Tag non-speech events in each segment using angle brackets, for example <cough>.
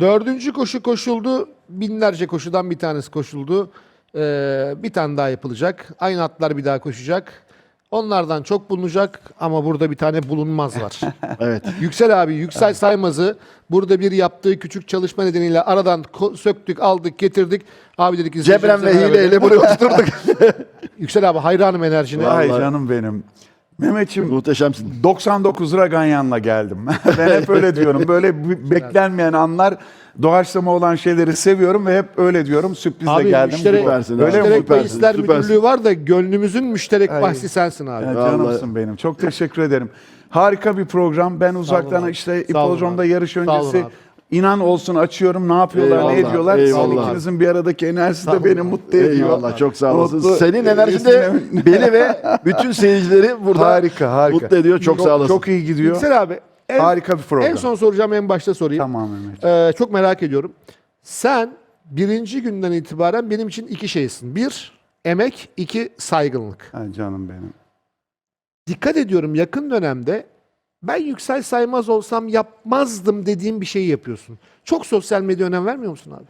Dördüncü koşu koşuldu. Binlerce koşudan bir tanesi koşuldu. Ee, bir tane daha yapılacak. Aynı atlar bir daha koşacak. Onlardan çok bulunacak ama burada bir tane bulunmaz var. <laughs> Evet. Yüksel abi, Yüksel Saymaz'ı burada bir yaptığı küçük çalışma nedeniyle aradan söktük, aldık, getirdik. Abi dedik Cebren ve hileyle buraya oturduk. <laughs> Yüksel abi hayranım enerjine. Ay Vallahi. canım benim. Mehmetçim Muhteşemsin. 99 lira ganyanla geldim. <laughs> ben hep öyle diyorum. Böyle beklenmeyen anlar doğaçlama olan şeyleri seviyorum ve hep öyle diyorum. Sürprizle Abi geldim. müşterek, Süpersin, Öyle mi? müşterek Süpersin, bahisler süpersin. müdürlüğü var da gönlümüzün müşterek Ay. bahsi sensin abi. Ya canımsın benim. Çok teşekkür ederim. Harika bir program. Ben uzaktan abi. işte Sağ olun ipodromda abi. yarış Sağ olun öncesi abi. İnan olsun açıyorum. Ne yapıyorlar, ne Eyvallah, ediyorlar. eyvallah. Sizin ikinizin bir aradaki enerjisi de beni mutlu ediyor. Eyvallah çok sağ olasın. Mutlu- Senin enerjin de <laughs> beni ve bütün seyircileri burada harika, harika. mutlu ediyor. Çok, sağ olasın. Çok iyi gidiyor. Yüksel abi en, Harika bir program. en son soracağım en başta sorayım. Tamam Mehmet. Ee, çok merak ediyorum. Sen birinci günden itibaren benim için iki şeysin. Bir, emek. iki saygınlık. Ay canım benim. Dikkat ediyorum yakın dönemde ben Yüksel Saymaz olsam yapmazdım dediğim bir şeyi yapıyorsun. Çok sosyal medya önem vermiyor musun abi?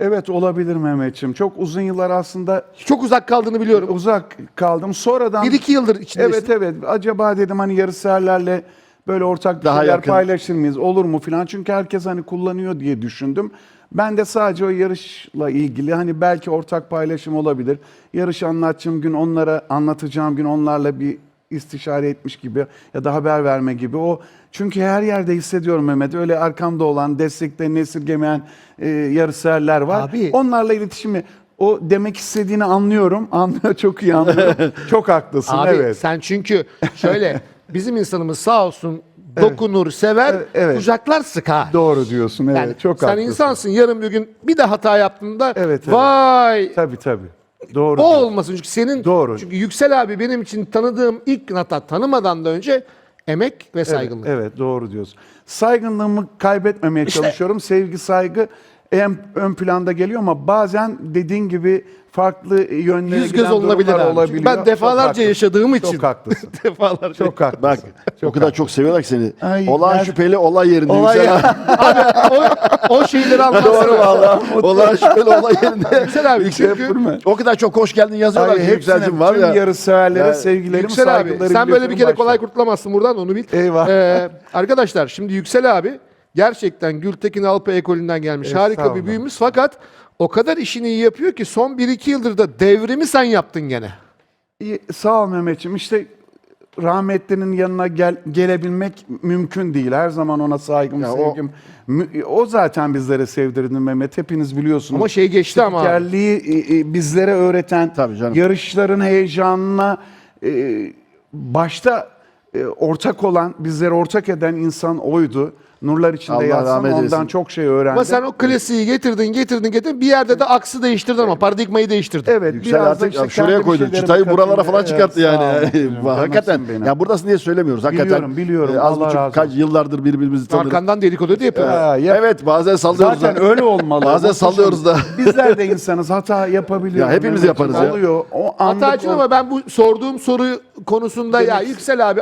Evet olabilir Mehmetçim. Çok uzun yıllar aslında Çok uzak kaldığını biliyorum. uzak kaldım. Sonradan Bir iki yıldır içindesin. evet evet acaba dedim hani yarışseverlerle böyle ortak bir Daha şeyler yakın. paylaşır mıyız? Olur mu filan? Çünkü herkes hani kullanıyor diye düşündüm. Ben de sadece o yarışla ilgili hani belki ortak paylaşım olabilir. Yarış anlatacağım gün onlara anlatacağım gün onlarla bir istişare etmiş gibi ya da haber verme gibi o çünkü her yerde hissediyorum Mehmet öyle arkamda olan desteklerini esirgemeyen e, yarışseverler var. Abi- Onlarla iletişimi o demek istediğini anlıyorum. <laughs> Anlıyor çok iyi anlıyorum. <laughs> çok haklısın Abi evet. sen çünkü şöyle <laughs> bizim insanımız sağ olsun dokunur, sever, Evet, evet. kucaklar sıkar. Doğru diyorsun evet. Yani çok sen haklısın. insansın yarın bir gün bir de hata yaptığında Evet, evet. vay Tabii tabii. Doğru. o olmasın çünkü senin Doğru. çünkü Yüksel abi benim için tanıdığım ilk hatta tanımadan da önce emek ve Evet, saygınlık. Evet, doğru diyorsun. Saygınlığımı kaybetmemeye çalışıyorum. Sevgi, saygı en ön planda geliyor ama bazen dediğin gibi farklı yönlere Yüz göz giden olunabilir durumlar abi. Çünkü olabiliyor. ben Çok defalarca haklısın. yaşadığım için. Çok haklısın. <laughs> defalarca. Çok haklısın. Bak o kadar çok seviyorlar ki seni. Ay, Olağan ben- şüpheli olay yerinde. Olay Yüksel <laughs> abi. o, o şeyleri anlatsana. Doğru valla. <laughs> Olağan şüpheli olay yerinde. Yüksel abi Yüksel çünkü Fırma. O kadar çok hoş geldin yazıyorlar Ay, ki hepsine, Yüksel'cim var tüm ya. yarış severlere Ya, sevgilerim, Yüksel abi sen böyle bir kere kolay kurtulamazsın buradan onu bil. Eyvah. Ee, arkadaşlar şimdi Yüksel abi gerçekten Gültekin Alpa ekolünden gelmiş. Harika bir büyümüş fakat o kadar işini iyi yapıyor ki son 1-2 yıldır da devrimi sen yaptın gene. İyi, Sağ ol Mehmetciğim. İşte rahmetlinin yanına gel, gelebilmek mümkün değil. Her zaman ona saygım, Ya o- sevgim. Mü- O, zaten bizlere sevdirdi Mehmet. Hepiniz biliyorsunuz. Ama şey geçti ama abi. Spikerliği e, e, bizlere öğreten, Tabii canım. yarışların heyecanına e, başta e, ortak olan, bizlere ortak eden insan oydu. Nurlar içinde Allah yatsın. rahmet Ondan eylesin. çok şey öğrendim. Ama sen o klasiği getirdin getirdin getirdin bir yerde de aksı değiştirdin ama paradigmayı değiştirdin. Evet, Yüksel biraz da artık işte şuraya kendi bir koydu. şeylerimi Çıtayı buralara falan Evet, çıkarttı sağ ol. yani. <laughs> Hakikaten. Canımsın benim. Ya buradasın diye söylemiyoruz. Hakikaten. Biliyorum, biliyorum. Ee, Az Allah buçuk razı kaç olsun. yıllardır birbirimizi tanırız. Arkandan dedikodu da yapıyor. Ha, yap- Evet bazen sallıyoruz Zaten da. öyle olmalı. <laughs> Bazen Muhteşem. sallıyoruz da. <laughs> Bizler de insanız. Hata yapabiliyoruz. Ya hepimiz yaparız ya. Oluyor. O anlık Hatacın o- ama ben bu sorduğum soru konusunda ya Yüksel abi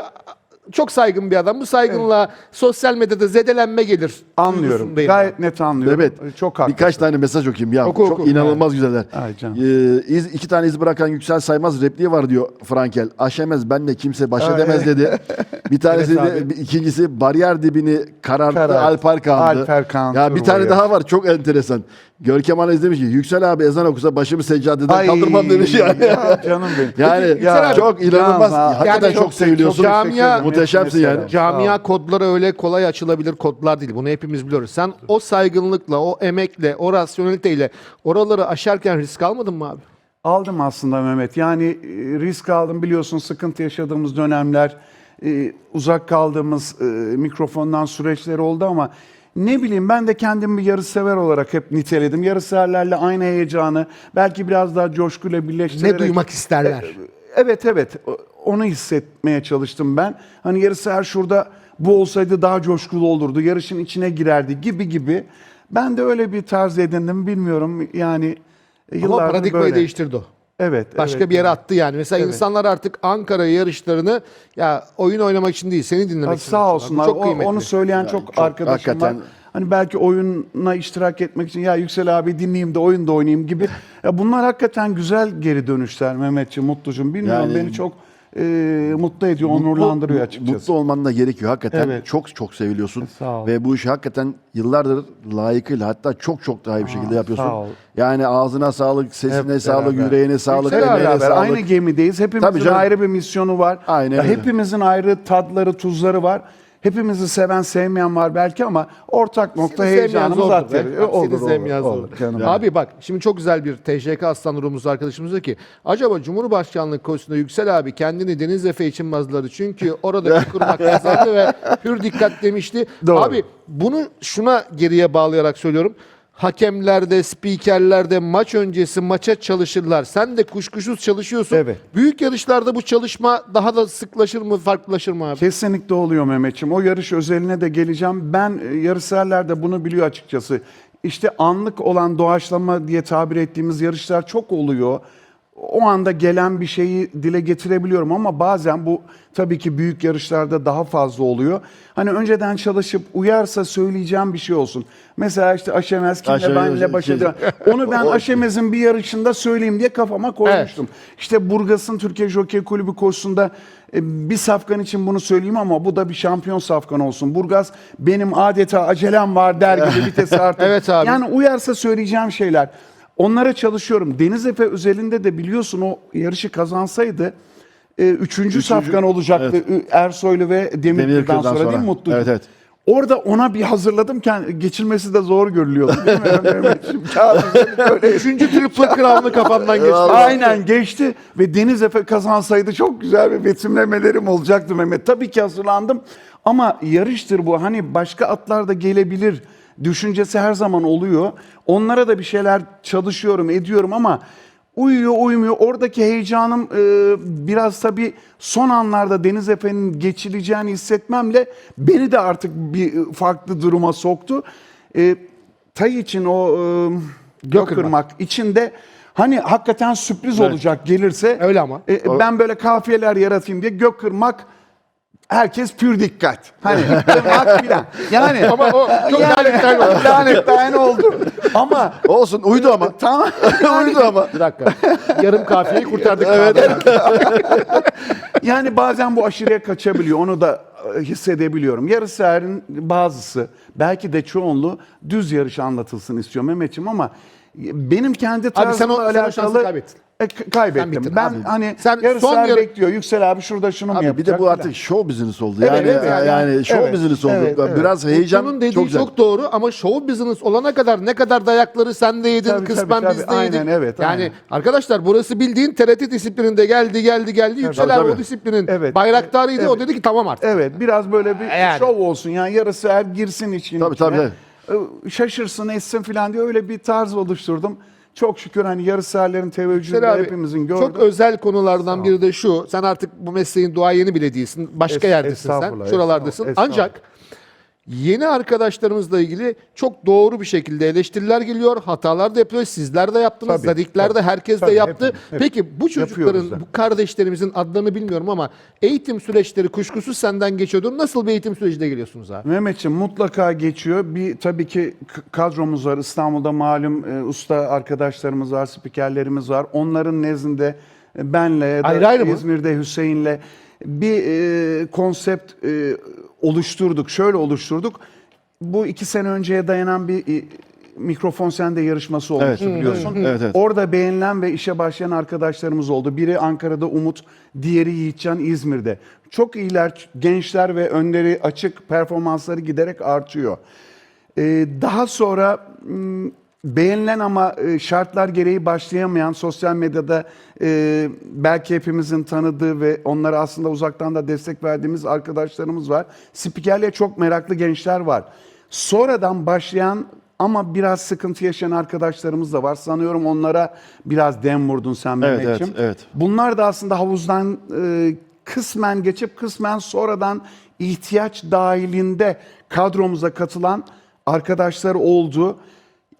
çok saygın bir adam. Bu saygınla sosyal medyada zedelenme gelir. anlıyorum. duygusundayım. Gayet net anlıyorum. Evet. Çok haklı. Birkaç tane mesaj okuyayım ya. Oku, çok oku. inanılmaz güzeller. Ay canım. Ee, iz, iki tane iz bırakan Yüksel Saymaz repliği var diyor Frankel. Aşemez benle kimse baş edemez dedi. <laughs> Bir tanesi Evet de abi. bir- ikincisi bariyer dibini kararttı Kararttı. Alper Kağan'dı. Alper Kağan, Ya bir tane ya. daha var çok enteresan. Görkem Ana demiş ki Yüksel abi ezan okusa başımı seccadeden kaldırmam demiş yani. ya canım benim. Yani Yüksel abi, çok inanılmaz. Hakikaten yani çok, çok- seviliyorsun. çok camia- Muhteşemsin Mesela. yani. Camia kodları öyle kolay açılabilir kodlar değil. Bunu hepimiz biliyoruz. Sen o saygınlıkla, o emekle, o rasyoneliteyle oraları aşarken risk almadın mı abi? Aldım aslında Mehmet. Yani e, risk aldım biliyorsun sıkıntı yaşadığımız dönemler, e, uzak kaldığımız e, mikrofondan süreçler oldu ama ne bileyim ben de kendimi bir yarışsever olarak hep niteledim. Yarışseverlerle aynı heyecanı belki biraz daha coşkuyla birleştirerek... Ne duymak isterler? Evet evet O- onu hissetmeye çalıştım ben. Hani yarısı her şurada bu olsaydı daha coşkulu olurdu. Yarışın içine girerdi gibi gibi. Ben de öyle bir tarz edindim bilmiyorum yani Ama yıllardır paradigmayı böyle. değiştirdi o. Evet. Başka evet, bir yere evet. attı yani. Mesela Evet. insanlar artık Ankara yarışlarını ya oyun oynamak için değil, seni dinlemek Ha, için. sağ olsunlar. Çok O- kıymetli. onu söyleyen çok, çok, arkadaşım hakikaten. var. Hani belki oyuna iştirak etmek için ya Yüksel abi dinleyeyim de oyun da oynayayım gibi. Ya bunlar hakikaten güzel geri dönüşler Mehmetciğim, Mutlucuğum. Bilmiyorum Yani- beni çok e, mutlu ediyor, onurlandırıyor açıkçası. Mutlu olman da gerekiyor hakikaten. Evet. Çok çok seviliyorsun. Sağ ol. Ve bu işi hakikaten yıllardır layıkıyla hatta çok çok daha iyi bir şekilde yapıyorsun. sağ ol. Yani ağzına sağlık, sesine Hep sağlık, beraber. yüreğine sağlık, Hep emeğine beraber sağlık. aynı gemideyiz. Hepimizin Tabii canım. ayrı bir misyonu var. Aynen öyle. Hepimizin ayrı tadları, tuzları var. Hepimizi seven, sevmeyen var belki ama ortak nokta Seni heyecanımız zordur at be. yeri. Bak, Olur, seni olur, sevmeyen olur. zordur. Canım. Abi bak şimdi çok güzel bir TJK Aslan Rumuz arkadaşımız diyor ki acaba Cumhurbaşkanlığı konusunda Yüksel abi kendini Deniz Efe için bazıları çünkü orada bir kurmak <laughs> kazandı ve pür dikkat demişti. Doğru. Abi bunu şuna geriye bağlayarak söylüyorum. Hakemlerde, spikerlerde maç öncesi maça çalışırlar. Sen de kuşkusuz çalışıyorsun. Evet. Büyük yarışlarda bu çalışma daha da sıklaşır mı, farklılaşır mı abi? Kesinlikle oluyor Mehmetçim. O yarış özeline de geleceğim. Ben e, yarışseverler de bunu biliyor açıkçası. İşte anlık olan doğaçlama diye tabir ettiğimiz yarışlar çok oluyor. O anda gelen bir şeyi dile getirebiliyorum ama bazen bu tabii ki büyük yarışlarda daha fazla oluyor. Hani önceden çalışıp uyarsa söyleyeceğim bir şey olsun. Mesela işte Aşemez kimle Aşemez, benle baş eder. Onu ben <laughs> Aşemez'in bir yarışında söyleyeyim diye kafama koymuştum. İşte Burgas'ın Türkiye Jockey Kulübü koşusunda e, bir safkan için bunu söyleyeyim ama bu da bir şampiyon safkan olsun. Burgas benim adeta acelem var der gibi <laughs> vitesi artık. Evet abi. Yani uyarsa söyleyeceğim şeyler. Onlara çalışıyorum. Deniz Efe özelinde de biliyorsun o yarışı kazansaydı e, üçüncü, safkan olacaktı. Ersoylu ve Demirkır'dan sonra, sonra. değil mi Mutlu? Evet, evet. Orada ona bir hazırladım. Geçilmesi de zor görülüyordu. Değil mi <laughs> böyle Üçüncü triple crown'ı kafamdan geçti. Aynen geçti ve Deniz Efe kazansaydı çok güzel bir betimlemelerim olacaktı Mehmet. Tabii ki hazırlandım ama yarıştır bu. Hani başka atlar da gelebilir düşüncesi her zaman oluyor. Onlara da bir şeyler çalışıyorum, ediyorum ama uyuyor uymuyor. Oradaki heyecanım e, biraz tabii son anlarda Deniz Efe'nin geçileceğini hissetmemle beni de artık bir farklı duruma soktu. E, Tay için o e, Gökırmak içinde hani hakikaten sürpriz olacak gelirse. Öyle ama. E, ben böyle kafiyeler yaratayım diye gök kırmak herkes pür dikkat. Hani <laughs> kırmak filan. Yani Ama o çok lanetler oldu. Lanetten oldu. Ama Olsun uydu ama. <laughs> tamam. <laughs> uydu ama. Bir dakika. Yarım kafiyeyi kurtardık. Evet. Yani bazen bu aşırıya kaçabiliyor. Onu da e, hissedebiliyorum. Yarış seherin bazısı belki de çoğunluğu düz yarış anlatılsın istiyor Mehmetciğim ama benim kendi sen o- tarzımla sen o şansı alakalı kaybettin. E, k- kaybettim. Sen ben abi. hani Sen son yarı- bekliyor. Yüksel abi şurada şunu mu Abi bir yapacak? de bu filan. artık show business oldu. Evet, Yani evet, yani- yani, show Evet, business oldu. evet, evet. Biraz heyecan Utku'nun dediği çok çok, güzel. doğru ama show business olana kadar ne kadar dayakları sen de yedin, Tabii, kısmen tabii, biz de yedik. Aynen, evet, yani aynen. arkadaşlar burası bildiğin TRT disiplininde geldi geldi geldi. Yüksel abi o tabii. disiplinin Evet, bayraktarıydı. O dedi ki tamam artık. Evet biraz böyle bir Yani. şov olsun yani yarısı her girsin için Tabii, tabii, Şaşırsın etsin falan diye öyle bir tarz oluşturdum. Çok şükür hani yarı Yüksel abi, hepimizin gördü. çok özel konulardan biri de şu. Sen artık bu mesleğin duayeni bile değilsin. Başka Es- yerdesin sen. Şuralardasın. Ancak yeni arkadaşlarımızla ilgili çok doğru bir şekilde eleştiriler geliyor. Hatalar da yapıyor. Sizler de yaptınız. Tabii, Zadikler de tabii. herkes de Tabii, yaptı. hepimiz, hep Peki bu çocukların, bu kardeşlerimizin adlarını bilmiyorum ama eğitim süreçleri kuşkusuz senden geçiyordur. Nasıl bir eğitim sürecine geliyorsunuz abi? Mehmetciğim mutlaka geçiyor. Bir tabii ki kadromuz var. İstanbul'da malum e, usta arkadaşlarımız var, spikerlerimiz var. Onların nezdinde e, benle ya da Ayrı ayrı? İzmir'de Hüseyin'le bir e, konsept e, oluşturduk. Şöyle oluşturduk. Bu iki sene önceye dayanan bir e, mikrofon sende yarışması olmuştu Evet. biliyorsun. Evet, evet. Orada beğenilen ve işe başlayan arkadaşlarımız oldu. Biri Ankara'da Umut, diğeri Yiğitcan İzmir'de. Çok iyiler, gençler ve önleri açık performansları giderek artıyor. Ee, daha sonra m, beğenilen ama e, şartlar gereği başlayamayan sosyal medyada e, belki hepimizin tanıdığı ve onlara aslında uzaktan da destek verdiğimiz arkadaşlarımız var. Spikerliğe çok meraklı gençler var. Sonradan başlayan ama biraz sıkıntı yaşayan arkadaşlarımız da var. Sanıyorum onlara biraz dem vurdun sen Evet, Mehmetciğim. evet, evet. Bunlar da aslında havuzdan e, kısmen geçip kısmen sonradan ihtiyaç dahilinde kadromuza katılan arkadaşlar oldu.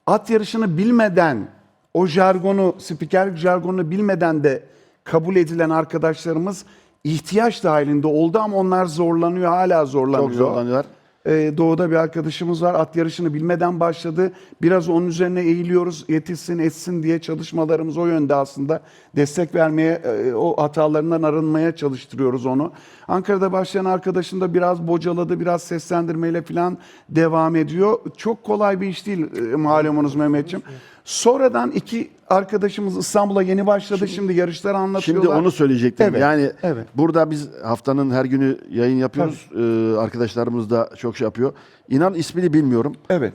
At yarışını bilmeden o jargonu, spikerlik jargonunu bilmeden de kabul edilen arkadaşlarımız ihtiyaç dahilinde oldu ama onlar zorlanıyor, hala zorlanıyor. Çok zorlanıyorlar. Ee, doğuda bir arkadaşımız var. At yarışını bilmeden başladı. Biraz onun üzerine eğiliyoruz. Yetişsin, etsin diye çalışmalarımız o yönde aslında. Destek vermeye, e, o hatalarından arınmaya çalıştırıyoruz onu. Ankara'da başlayan arkadaşım da biraz bocaladı, biraz seslendirmeyle falan devam ediyor. Çok kolay bir iş değil e, malumunuz Mehmetciğim. Sonradan iki arkadaşımız İstanbul'a yeni başladı. Şimdi, yarışları anlatıyorlar. Şimdi onu söyleyecektim. Evet, Yani evet. burada biz haftanın her günü yayın yapıyoruz. Ee, arkadaşlarımız da çok şey yapıyor. İnan ismini bilmiyorum. Evet.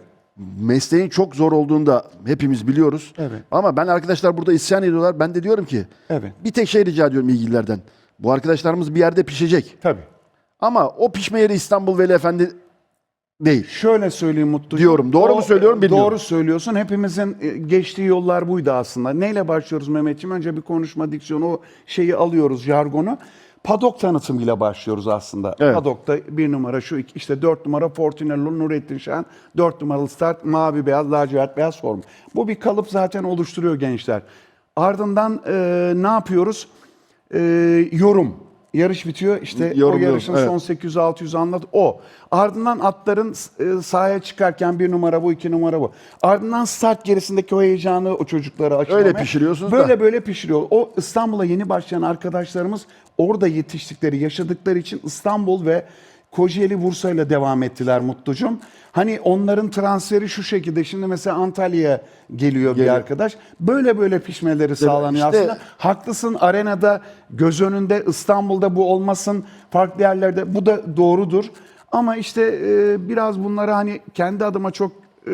Mesleğin çok zor olduğunu da hepimiz biliyoruz. Evet. Ama ben arkadaşlar burada isyan ediyorlar. Ben de diyorum ki Evet. bir tek şey rica ediyorum ilgililerden. Bu arkadaşlarımız bir yerde pişecek. Tabii. Ama o pişme yeri İstanbul Veli Efendi değil. Şöyle söyleyeyim Mutlu. Diyorum. Doğru mu söylüyorum bilmiyorum. Doğru söylüyorsun. Hepimizin e, geçtiği yollar buydu aslında. Neyle başlıyoruz Mehmetciğim? Önce bir konuşma diksiyonu, o şeyi alıyoruz, jargonu. Padok tanıtımıyla başlıyoruz aslında. Evet. Padok'ta bir numara şu, iki- işte dört numara Fortunello Nurettin Şen, dört numaralı start mavi beyaz, lacivert beyaz form. Bu bir kalıp zaten oluşturuyor gençler. Ardından e, ne yapıyoruz? E, yorum. Yarış bitiyor. İşte o yarışın evet. son 800-600 anlat o. Ardından atların e, sahaya çıkarken bir numara bu, iki numara bu. Ardından start gerisindeki o heyecanı o çocuklara aşılamaya. Öyle pişiriyorsunuz Böyle da. böyle pişiriyor. O İstanbul'a yeni başlayan arkadaşlarımız orada yetiştikleri, yaşadıkları için İstanbul ve Kocaeli Bursa'yla devam ettiler Mutlucum. Hani onların transferi şu şekilde. Şimdi mesela Antalya'ya geliyor, bir Geliyor. arkadaş. Böyle böyle pişmeleri sağlanıyor işte- aslında. Haklısın arenada, göz önünde, İstanbul'da bu olmasın, farklı yerlerde bu da doğrudur. Ama işte e, biraz bunlara hani kendi adıma çok e,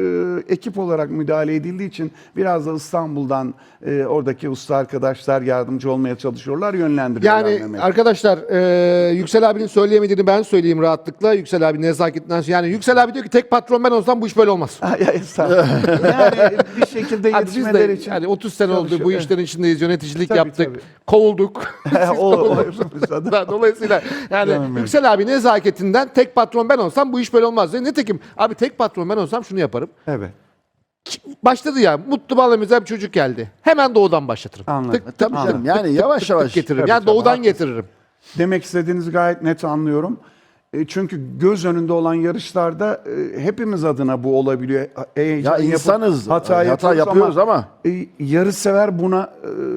ekip olarak müdahale edildiği için biraz da İstanbul'dan e, oradaki usta arkadaşlar yardımcı olmaya çalışıyorlar, yönlendiriyorlar. Yani Mehmet. arkadaşlar e, Yüksel abinin söyleyemediğini ben söyleyeyim rahatlıkla. Yüksel abi nezaketinden. Yani Yüksel abi diyor ki tek patron ben olsam bu iş böyle olmaz. Ay, ay, estağfurullah. <laughs> yani bir şekilde Abi biz de yetişmeleri için. yani 30 sene oldu bu çalışıyor. işlerin içindeyiz. Yöneticilik Tabii, yaptık. tabii. Kovulduk. <laughs> <laughs> o, o. Dolayısıyla yani. Yüksel abi nezaketinden tek patron ben olsam bu iş böyle olmaz. diyor. Nitekim abi tek patron ben olsam şunu yaparım. Evet. Başladı ya mutlu bağlamıza bir çocuk geldi. Hemen doğudan başlatırım. Anladım. Tık tık Tabii tık canım. tık Yani tık yavaş tık yavaş. tık getiririm. Tabii, yani tabii, doğudan haklısın. getiririm. Demek istediğinizi gayet net anlıyorum. E, Çünkü göz önünde olan yarışlarda e, hepimiz adına bu olabiliyor. Heyecan Ya yapıp insanız. hata, Hata yapıyoruz ama- e, yarışsever buna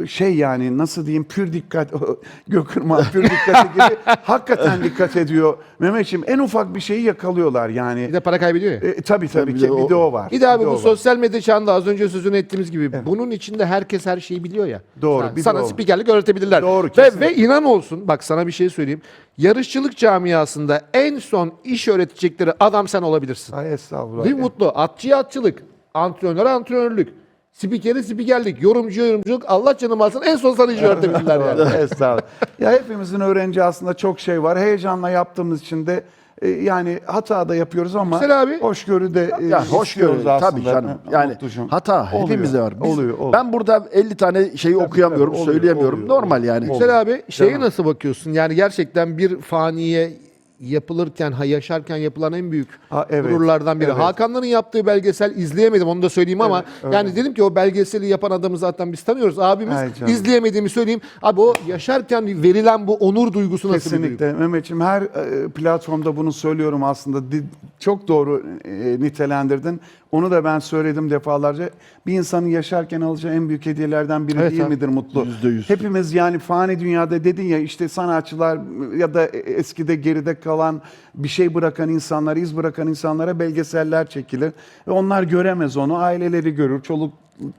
e, şey yani nasıl diyeyim pür dikkat <laughs> Gökırman pür dikkate gibi <laughs> hakikaten dikkat ediyor. Mehmetciğim en ufak bir şeyi yakalıyorlar yani. Bir de para kaybediyor ya. E, tabii tabii ki bir de o var. Bir de abi bu var. sosyal medya çağında az önce sözünü ettiğimiz gibi bunun içinde herkes her şeyi biliyor ya. Doğru, Yani bir sana o. spikerlik öğretebilirler. Doğru, ve, kesinlikle. ve inan olsun bak sana bir şey söyleyeyim. Yarışçılık camiasında en son iş öğretecekleri adam sen olabilirsin. Ay estağfurullah. Mi mutlu? Atçıya atçılık, antrenöre antrenörlük, spikeri spikerlik, yorumcuya yorumculuk. Allah canım alsın en son sana <laughs> iş öğretebilirler yani. Estağfurullah. Ya hepimizin öğrenci aslında çok şey var. Heyecanla yaptığımız için de yani hata da yapıyoruz ama Güzel abi. hoşgörü de e, Ya hoş istiyoruz görüyoruz aslında. tabii canım. Yani Mutlucuğum. hata Oluyor, hepimizde var. Biz- oluyor, oluyor. Ben burada 50 tane şeyi okuyamıyorum, tabii, oluyor, söyleyemiyorum. oluyor, Normal oluyor. yani. Yüksel abi şeye Canım. nasıl bakıyorsun? Yani gerçekten bir faniye yapılırken, ha- yaşarken yapılan en büyük Ha, evet, gururlardan biri. evet. Hakanların yaptığı belgesel izleyemedim onu da söyleyeyim ama yani dedim ki o belgeseli yapan adamı zaten biz tanıyoruz. Abimiz Ay canım. izleyemediğimi söyleyeyim. Abi o yaşarken verilen bu onur duygusu nasıl bir duygu? Kesinlikle Mehmetciğim her e, platformda bunu söylüyorum aslında. Çok doğru e, nitelendirdin. Onu da ben söyledim defalarca. Bir insanın yaşarken alacağı en büyük hediyelerden biri Evet değil abi. midir mutlu? Yüzde yüz. Hepimiz yani fani dünyada dedin ya işte sanatçılar ya da eskide geride kalan bir şey bırakan insanlar, iz bırakan insanlara belgeseller çekilir. Ve onlar göremez onu. Aileleri görür, çoluk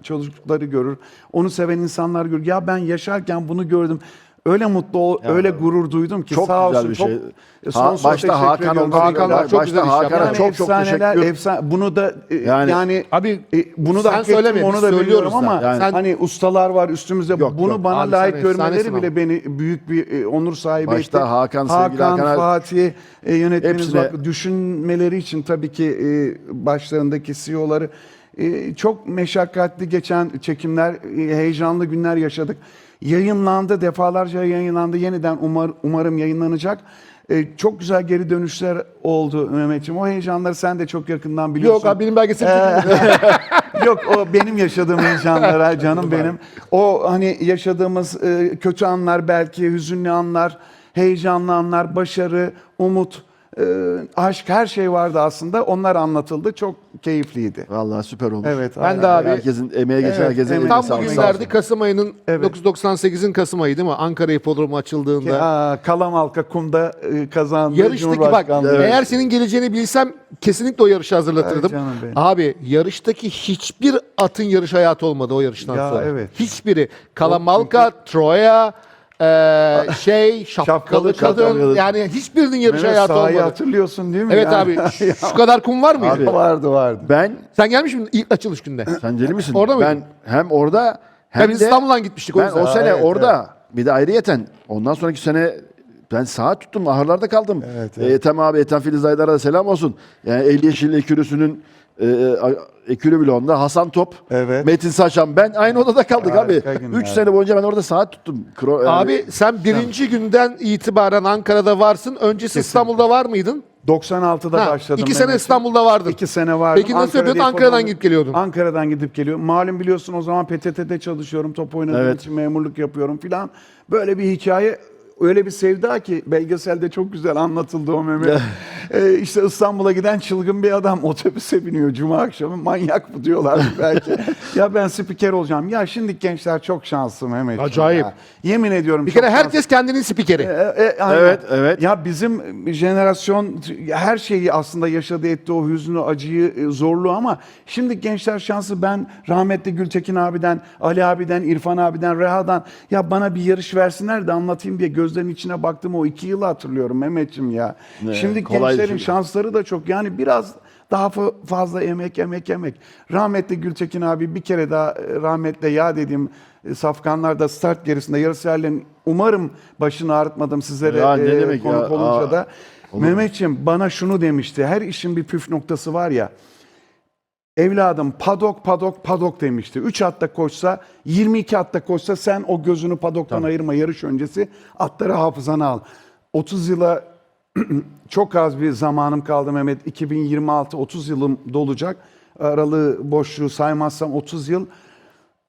çocukları görür. Onu seven insanlar görür. Ya ben yaşarken bunu gördüm. Öyle mutlu, ol- öyle gurur duydum ki Çok sağ güzel olsun. bir çok, şey. son Ha- son başta Hakan olması Hakan çok başta güzel iş. Hakan'a Yani çok çok teşekkür efsane, bunu da e, Yani- yani, Abi, e, bunu da sen hak ettim, onu da biliyorum ama Yani- Sen- hani ustalar var üstümüzde. Yok, bunu yok. bana Abi layık görmeleri bile ama. beni büyük bir e, onur sahibi Başta etti. Hakan, sevgili Hakan, Hakan'a- Fatih e, yönetmenimiz Hepsine- bak, düşünmeleri için tabii ki e, başlarındaki CEO'ları e, çok meşakkatli geçen çekimler, e, heyecanlı günler yaşadık. Yayınlandı, defalarca yayınlandı. Yeniden umar, umarım yayınlanacak. E, çok güzel geri dönüşler oldu Mehmetciğim. O heyecanları sen de çok yakından biliyorsun. Yok abi benim belgesel <laughs> Yok o benim yaşadığım heyecanlar ha, canım benim. O hani yaşadığımız e, kötü anlar belki hüzünlü anlar, heyecanlı anlar, başarı, umut, e, aşk her şey vardı aslında. Onlar anlatıldı. Çok keyifliydi. Vallahi süper olmuş. Evet. Ben aynen. de abi Herkesin emeğe geçen Evet, herkesin emeğe eline Tam sağlık. bugünlerde Kasım ayının Evet. 998'in Kasım ayı değil mi? Ankara Hipodromu açıldığında. Aa, Kalamalka kumda e, kazandı. Yarıştaki bak Cumhurbaşkanlığı. eğer senin geleceğini bilsem kesinlikle o yarışı hazırlatırdım. Ay canım benim. Abi yarıştaki hiçbir atın yarış hayatı olmadı o yarıştan Ya sonra. evet. Hiçbiri. Kalamalka, Troya, e, şey, <laughs> şapkalı Şapkalı kadın kadın. yani hiçbirinin yarış Mehmet hayatı sahayı olmadı. hatırlıyorsun değil mi? Evet Yani? abi <laughs> şu, şu kadar kum var mıydı? Abi. vardı vardı. Ben Sen gelmiş miydin ilk açılış günde? sen deli misin? Orada ben mıydın? hem orada Ya hem biz de İstanbul'dan gitmiştik o ben yüzden. o sene evet, orada bir de ayrıyeten ondan sonraki sene ben saat tuttum ahırlarda kaldım. Evet, Ee, Ethem abi Ethem Filiz Aydar'a da selam olsun. Yani 50 yeşil ekürüsünün e, e, ekürü bloğunda Hasan Top, Evet. Metin Saçan ben aynı odada kaldık Harika abi. günler. 3 sene boyunca ben orada saat tuttum. Kro- yani- Abi sen birinci günden itibaren Ankara'da varsın. Öncesi İstanbul'da var mıydın? 96'da Ha, başladım. iki sene Mehmetciğim. İstanbul'da vardın. İki sene vardım. Peki nasıl Ankara'da yapıyordun? hep Ankara'dan gidip geliyordun. Ankara'dan gidip geliyorum. Malum biliyorsun o zaman PTT'de çalışıyorum. Top oynadığım Evet. için memurluk yapıyorum filan. Böyle bir hikaye öyle bir sevda ki belgeselde çok güzel anlatıldı o Mehmet. ee, işte İstanbul'a giden çılgın bir adam <laughs> otobüse biniyor cuma akşamı. Manyak mı diyorlar <laughs> belki. ya ben spiker olacağım. Ya şimdi gençler çok şanslı Mehmet. Acayip. Yemin ediyorum. Bir kere şanslı. herkes kendinin spikeri. E, e, aynen. Evet, evet. Ya bizim jenerasyon her şeyi aslında yaşadı etti o hüznü, acıyı, e, zorluğu ama şimdi gençler şansı ben rahmetli Gültekin abiden, Ali abiden, İrfan abiden, Reha'dan ya bana bir yarış versinler de anlatayım diye gözlerinin içine baktım o iki yılı hatırlıyorum Mehmetçim ya. Ne, şimdi gençlerin değil. şansları da çok yani biraz daha fa- fazla emek emek emek. Rahmetli Gültekin abi bir kere daha e, rahmetle ya dediğim e, safkanlarda start gerisinde yarış yerlerin umarım başını ağrıtmadım sizlere Ya e, demek konuk ya? olunca Aa, da. Mehmetciğim bana şunu demişti. Her işin bir püf noktası var ya. Evladım padok padok padok demişti. 3 atta koşsa 22 atta koşsa sen o gözünü padoktan ayırma yarış öncesi atları hafızana al. 30 yıla <clears throat> çok az bir zamanım kaldı Mehmet. 2026 30 yılım dolacak. Aralığı boşluğu saymazsam 30 yıl.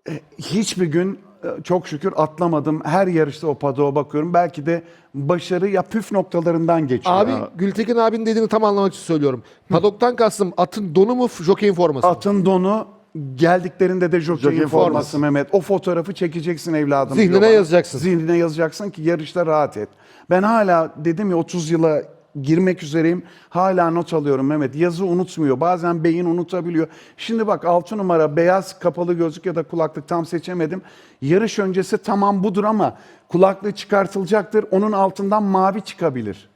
E, Hiçbir gün çok şükür atlamadım. Her yarışta o padoğa bakıyorum. Belki de başarı ya püf noktalarından geçiyor. Abi Gültekin abinin dediğini tam anlamak için söylüyorum. Padoktan kastım atın donu mu jokeyin forması mı? Atın donu geldiklerinde de jockey'in Jockey forması forması. Mehmet. O fotoğrafı çekeceksin evladım. Zihnine yazacaksın. Zihnine yazacaksın ki yarışta rahat et. Ben hala dedim ya 30 yıla girmek üzereyim. Hala not alıyorum Mehmet. Yazı unutmuyor. Bazen beyin unutabiliyor. Şimdi bak 6 numara beyaz kapalı gözlük ya da kulaklık tam seçemedim. Yarış öncesi tamam budur ama kulaklığı çıkartılacaktır. Onun altından mavi çıkabilir.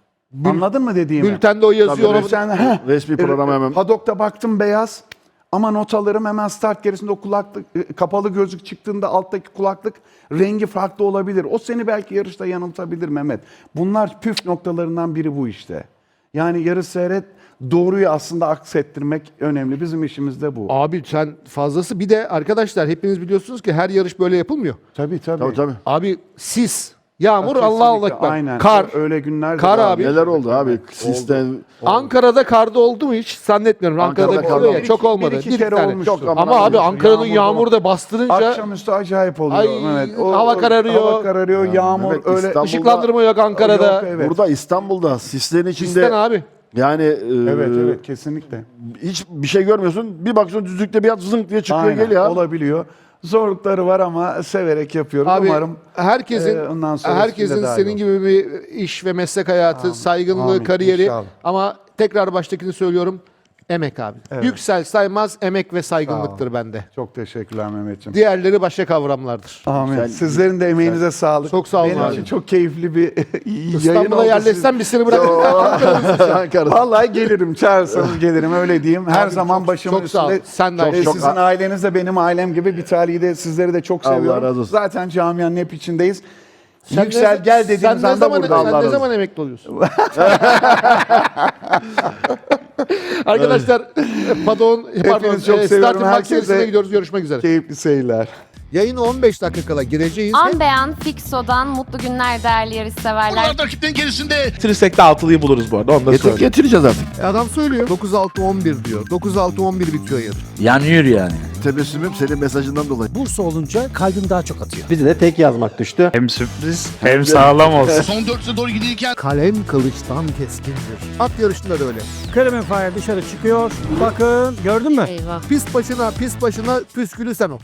Anladın mı dediğimi? Bültende o yazıyor. Tabii, Onu- sen, heh. Resmi program hemen. Padok'ta baktım beyaz ama not alırım hemen start gerisinde o kulaklık e, kapalı gözlük çıktığında alttaki kulaklık rengi farklı olabilir. O seni belki yarışta yanıltabilir Mehmet. Bunlar püf noktalarından biri bu işte. Yani yarış seyret doğruyu aslında aksettirmek önemli. Bizim işimiz de bu. Abi sen fazlası bir de arkadaşlar hepiniz biliyorsunuz ki her yarış böyle yapılmıyor. Tabii tabii. Tabii tabii. Abi sis, yağmur, Kesinlikle, Allah Allah ekber. Aynen. Kar. Öyle günler Kar abi. Neler oldu abi? Sistem Ankara'da karda oldu mu hiç? Zannetmiyorum. Ankara'da, Ankara'da oluyor kar ya, oldu. çok Bir- olmadı. bir iki kere tane. olmuştur. Ama Ama abi. Ankara'nın Yağmurda yağmuru da bastırınca Akşamüstü acayip oluyor Ay, Mehmet. hava kararıyor. Hava kararıyor, yağmur Mehmet, öyle. İstanbul'da- ışıklandırma yok Ankara'da. Yok, evet. burada İstanbul'da sislerin içinde Sisten abi. yani e, Evet evet kesinlikle. hiç bir şey görmüyorsun. Bir bakıyorsun düzlükte bir at zınk diye çıkıyor Aynen, geliyor. Olabiliyor. Zorlukları var ama severek yapıyorum. Abi Umarım herkesin e, ondan sonrasında herkesin senin olur. gibi bir iş ve meslek hayatı, saygınlığı, Amin, kariyeri inşallah. ama tekrar baştakini söylüyorum. Emek abi. Yüksel saymaz emek ve saygınlıktır bende. çok teşekkürler Mehmetciğim. Diğerleri başka kavramlardır. Amin. Sen- Sizlerin de emeğinize sağlık. Çok sağ olun Benim abi. için çok keyifli bir <laughs> yayın oldu. İstanbul'a yerleşsem biz seni. Ankara'da. Vallahi gelirim. Çağırsanız gelirim öyle diyeyim. Her Abi zaman çok- başımın çok sağ ol. üstünde. Sen de aynı çok- Sizin aileniz de benim ailem gibi. Vitali'yi de sizleri de çok Allah seviyorum. razı olsun. Zaten camianın hep içindeyiz. Sen Yüksel ne- gel dediğimiz sen ne anda zaman, burada. Sen Allah ne razı zaman emekli oluyorsun? <laughs> <laughs> Arkadaşlar pardon, pardon çok e, seviyorum. Starting serisine gidiyoruz. Görüşmek üzere. Keyifli seyirler. Yayına 15 dakika kala gireceğiz. Ambeyan, Fixo'dan mutlu günler değerli yarışseverler. Buralarda rakiplerin gerisinde. Getirirsek de altılıyı buluruz bu arada. Onu da Getir, söyleyeyim. getireceğiz artık. E adam söylüyor. 9-6-11 diyor. 9-6-11 bitiyor yarış. Yanıyor yani. Tebessümüm senin mesajından dolayı. Bursa olunca kalbim daha çok atıyor. Bize de tek yazmak düştü. Hem sürpriz hem sağlam olsun. <laughs> Son 400'e doğru gidilirken Kalem kılıçtan keskindir. At yarışında da öyle. Kremen Fire dışarı çıkıyor. Bakın gördün mü? Eyvah. Pis başına pis başına püskülü sen ol.